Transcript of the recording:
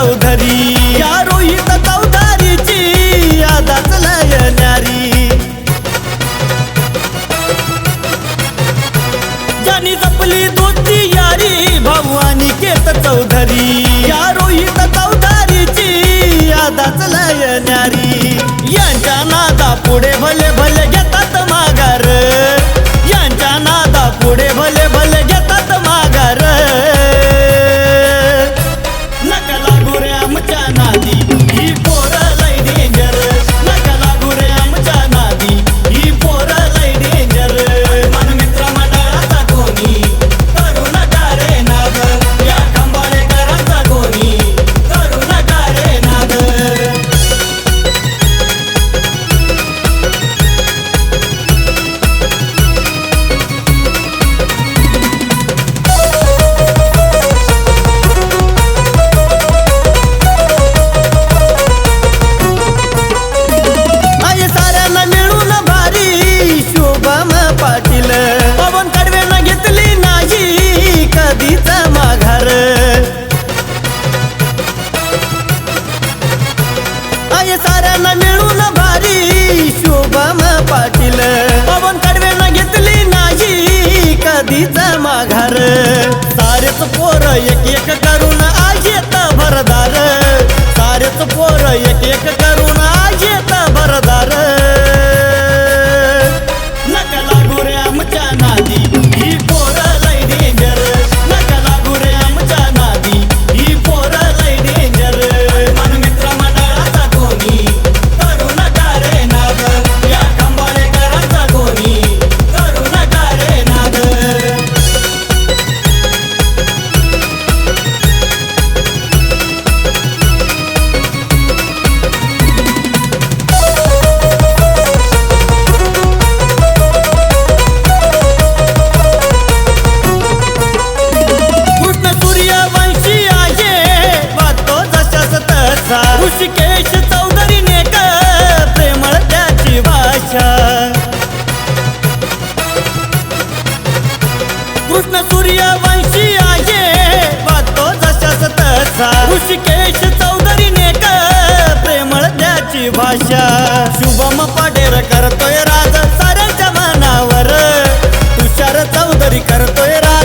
चौधरी. या रोहित चौधरीची यादाच लय न्यारी ज्यांनी जपली दोस्ती यारी भाऊ आणि केत चौधरी. या रोहित चौधरीची यादाच लय न्यारी यांच्या नादा पुढे भले भले कृष्ण सूर्यवंशी आहे. वागतो जशाच तसा. ऋषिकेश चौधरी नेक प्रेमळ त्याची भाषा. शुभम पाडेर करतोय राज साऱ्यांच्या मनावर. तुषार चौधरी करतोय राज